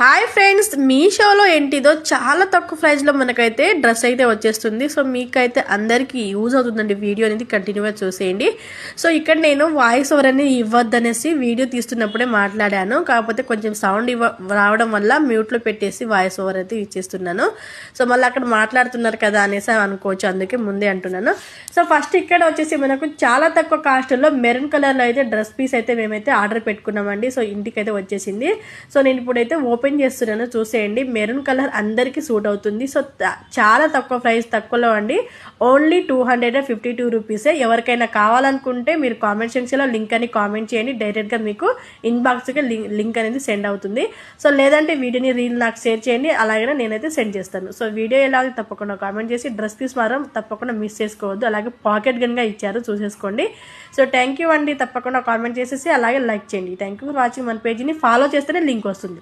Hi friends మీషోలో ఏంటిదో చాలా తక్కువ ప్రైస్లో మనకైతే డ్రెస్ అయితే వచ్చేస్తుంది. సో మీకైతే అందరికీ యూజ్ అవుతుందండి వీడియో అనేది కంటిన్యూగా చూసేయండి. సో ఇక్కడ నేను వాయిస్ ఓవర్ అనేది ఇవ్వద్దనేసి వీడియో తీస్తున్నప్పుడే మాట్లాడాను. కాకపోతే కొంచెం సౌండ్ ఇవ్వ రావడం వల్ల మ్యూట్లో పెట్టేసి వాయిస్ ఓవర్ అయితే ఇచ్చేస్తున్నాను. సో మళ్ళీ అక్కడ మాట్లాడుతున్నారు కదా అనేసి అనుకోవచ్చు. అందుకే ముందే అంటున్నాను. సో ఫస్ట్ ఇక్కడ వచ్చేసి మనకు చాలా తక్కువ కాస్ట్లో మెరూన్ కలర్లో అయితే డ్రెస్ పీస్ అయితే మేమైతే ఆర్డర్ పెట్టుకున్నామండి. సో ఇంటికి అయితే వచ్చేసింది. సో నేను ఇప్పుడైతే ఓపెన్ చేస్తున్నాను చూసేయండి. మెరూన్ కలర్ అందరికీ సూట్ అవుతుంది. సో చాలా తక్కువ ప్రైస్ తక్కువలో అండి. Only two hundred and fifty two రూపీసే. ఎవరికైనా కావాలనుకుంటే మీరు కామెంట్ సెక్షన్లో లింక్ అని కామెంట్ చేయండి. డైరెక్ట్గా మీకు ఇన్బాక్స్కి లింక్ అనేది సెండ్ అవుతుంది. సో లేదంటే వీడియోని రీల్ నాకు షేర్ చేయండి. అలాగే నేనైతే సెండ్ చేస్తాను. సో వీడియో ఎలా తప్పకుండా కామెంట్ చేసి డ్రెస్ పీస్ మాత్రం తప్పకుండా మిస్ చేసుకోవద్దు. అలాగే పాకెట్ గన్గా ఇచ్చారు చూసేసుకోండి. సో థ్యాంక్ యూ అండి. తప్పకుండా కామెంట్ చేసేసి అలాగే లైక్ చేయండి. Thank you for watching. మన పేజీని ఫాలో చేస్తేనే లింక్ వస్తుంది.